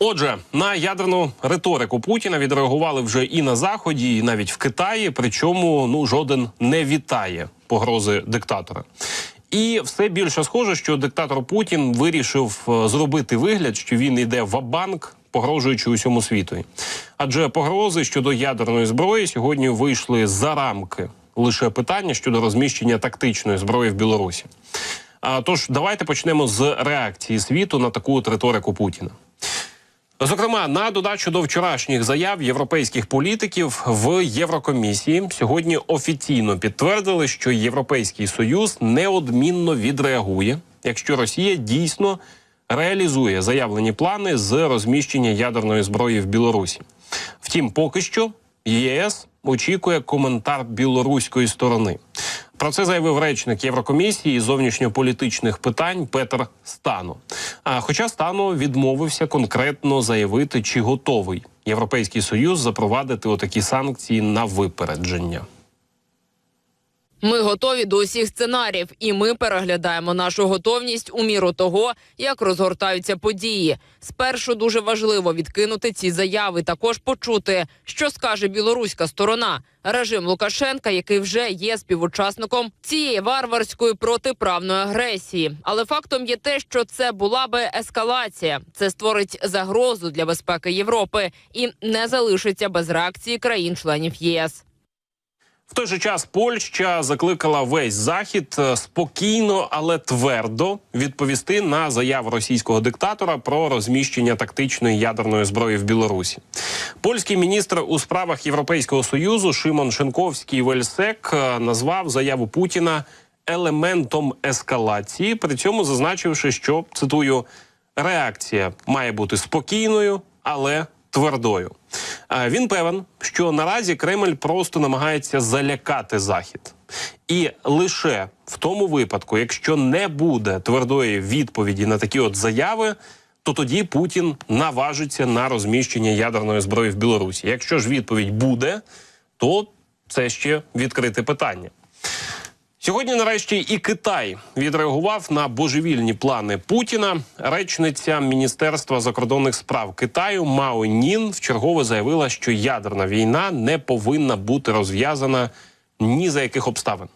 Отже, на ядерну риторику Путіна відреагували вже і на заході, і навіть в Китаї. Причому ну жоден не вітає погрози диктатора. І все більше схоже, що диктатор Путін вирішив е, зробити вигляд, що він йде в банк, погрожуючи усьому світу. Адже погрози щодо ядерної зброї сьогодні вийшли за рамки лише питання щодо розміщення тактичної зброї в Білорусі. А тож давайте почнемо з реакції світу на таку от риторику Путіна. Зокрема, на додачу до вчорашніх заяв європейських політиків в Єврокомісії сьогодні офіційно підтвердили, що Європейський союз неодмінно відреагує, якщо Росія дійсно реалізує заявлені плани з розміщення ядерної зброї в Білорусі. Втім, поки що ЄС очікує коментар білоруської сторони. Про це заявив речник Єврокомісії зовнішньополітичних питань Петр Стану. А хоча Стану відмовився конкретно заявити, чи готовий Європейський Союз запровадити отакі санкції на випередження. Ми готові до усіх сценаріїв, і ми переглядаємо нашу готовність у міру того, як розгортаються події. Спершу дуже важливо відкинути ці заяви, також почути, що скаже білоруська сторона. Режим Лукашенка, який вже є співучасником цієї варварської протиправної агресії. Але фактом є те, що це була би ескалація. Це створить загрозу для безпеки Європи і не залишиться без реакції країн-членів ЄС. В той же час Польща закликала весь захід е, спокійно, але твердо відповісти на заяву російського диктатора про розміщення тактичної ядерної зброї в Білорусі. Польський міністр у справах Європейського союзу Шимон Шенковський Вельсек е, назвав заяву Путіна елементом ескалації, при цьому зазначивши, що цитую реакція має бути спокійною, але твердою. Він певен, що наразі Кремль просто намагається залякати Захід, і лише в тому випадку, якщо не буде твердої відповіді на такі от заяви, то тоді Путін наважиться на розміщення ядерної зброї в Білорусі. Якщо ж відповідь буде, то це ще відкрите питання. Сьогодні, нарешті, і Китай відреагував на божевільні плани Путіна. Речниця Міністерства закордонних справ Китаю Мао Нін вчергове заявила, що ядерна війна не повинна бути розв'язана ні за яких обставин.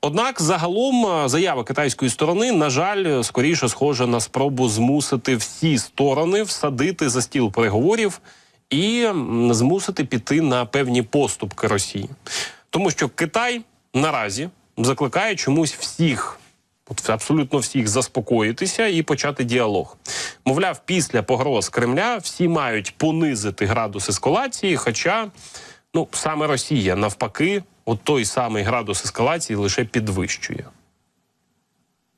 Однак, загалом, е, заява китайської сторони, на жаль, скоріше схожа на спробу змусити всі сторони всадити за стіл переговорів і змусити піти на певні поступки Росії, тому що Китай наразі закликає чомусь всіх. От абсолютно всіх заспокоїтися і почати діалог. Мовляв, після погроз Кремля всі мають понизити градус ескалації. Хоча, ну саме Росія навпаки, от той самий градус ескалації лише підвищує.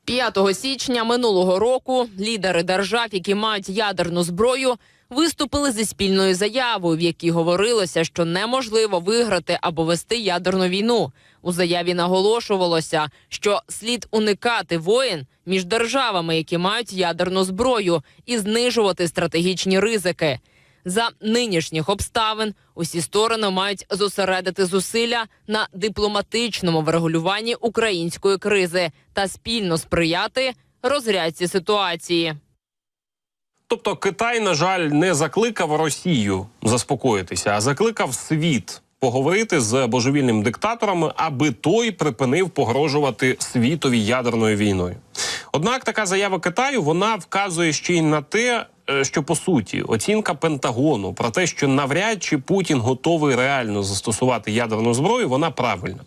5 січня минулого року лідери держав, які мають ядерну зброю, виступили зі спільною заявою, в якій говорилося, що неможливо виграти або вести ядерну війну. У заяві наголошувалося, що слід уникати воєн між державами, які мають ядерну зброю, і знижувати стратегічні ризики. За нинішніх обставин усі сторони мають зосередити зусилля на дипломатичному врегулюванні української кризи та спільно сприяти розрядці ситуації. Тобто Китай, на жаль, не закликав Росію заспокоїтися, а закликав світ поговорити з божевільним диктатором, аби той припинив погрожувати світові ядерною війною. Однак така заява Китаю вона вказує ще й на те, е, що по суті оцінка Пентагону про те, що навряд чи Путін готовий реально застосувати ядерну зброю, вона правильна.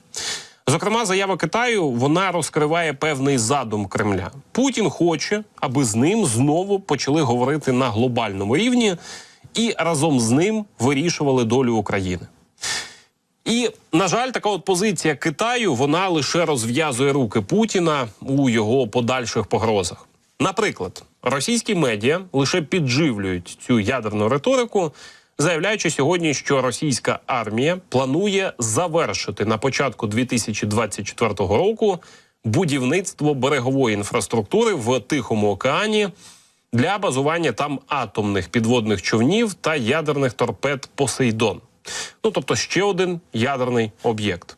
Зокрема, заява Китаю вона розкриває певний задум Кремля. Путін хоче, аби з ним знову почали говорити на глобальному рівні і разом з ним вирішували долю України. І на жаль, така от позиція Китаю вона лише розв'язує руки Путіна у його подальших погрозах. Наприклад, російські медіа лише підживлюють цю ядерну риторику, заявляючи сьогодні, що російська армія планує завершити на початку 2024 року будівництво берегової інфраструктури в Тихому океані для базування там атомних підводних човнів та ядерних торпед Посейдон. Ну тобто ще один ядерний об'єкт.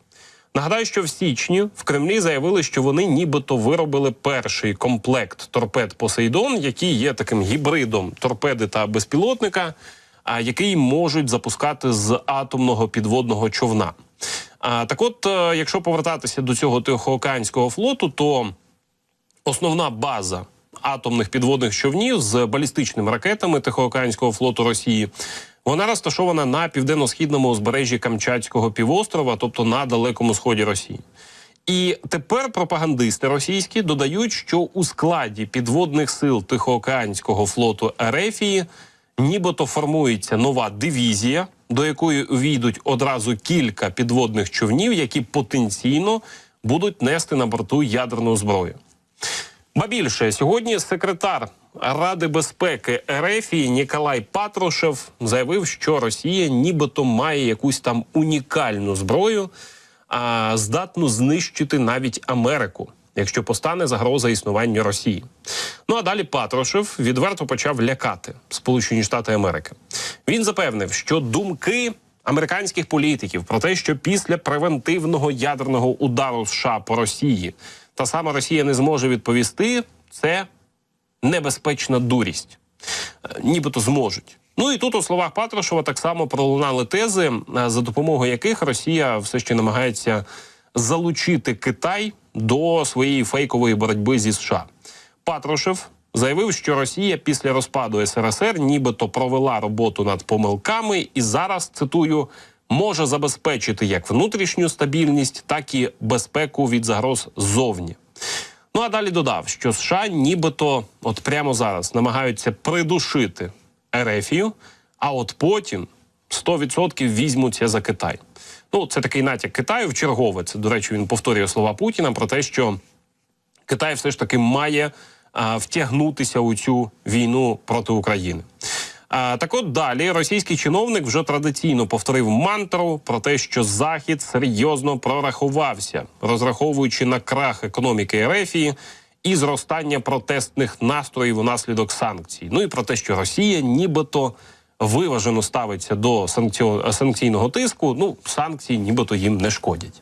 Нагадаю, що в січні в Кремлі заявили, що вони нібито виробили перший комплект торпед Посейдон, які є таким гібридом торпеди та безпілотника, який можуть запускати з атомного підводного човна. Так, от, е, якщо повертатися до цього Тихоокеанського флоту, то основна база атомних підводних човнів з балістичними ракетами Тихоокеанського флоту Росії. Вона розташована на південно-східному узбережжі Камчатського півострова, тобто на далекому сході Росії. І тепер пропагандисти російські додають, що у складі підводних сил Тихоокеанського флоту Ерефії нібито формується нова дивізія, до якої увійдуть одразу кілька підводних човнів, які потенційно будуть нести на борту ядерну зброю. Ба більше сьогодні секретар Ради безпеки Ерефії Ніколай Патрушев заявив, що Росія нібито має якусь там унікальну зброю, а здатну знищити навіть Америку, якщо постане загроза існування Росії. Ну а далі Патрушев відверто почав лякати Сполучені Штати Америки. Він запевнив, що думки американських політиків про те, що після превентивного ядерного удару США по Росії та сама Росія не зможе відповісти, це небезпечна дурість. Е, Нібито зможуть. Ну і тут у словах Патрушева так само пролунали тези, е, за допомогою яких Росія все ще намагається залучити Китай до своєї фейкової боротьби зі США. Патрушев заявив, що Росія після розпаду СРСР нібито провела роботу над помилками і зараз цитую. Може забезпечити як внутрішню стабільність, так і безпеку від загроз ззовні. Ну а далі додав, що США нібито от прямо зараз намагаються придушити Ерефію, а от потім 100% візьмуться за Китай. Ну, це такий натяк Китаю в чергове. Це, до речі, він повторює слова Путіна про те, що Китай все ж таки має втягнутися у цю війну проти України. Так от далі російський чиновник вже традиційно повторив мантру про те, що Захід серйозно прорахувався, розраховуючи на крах економіки Ерефії і зростання протестних настроїв унаслідок санкцій. Ну і про те, що Росія нібито виважено ставиться до санкційного тиску. Ну, санкції нібито їм не шкодять.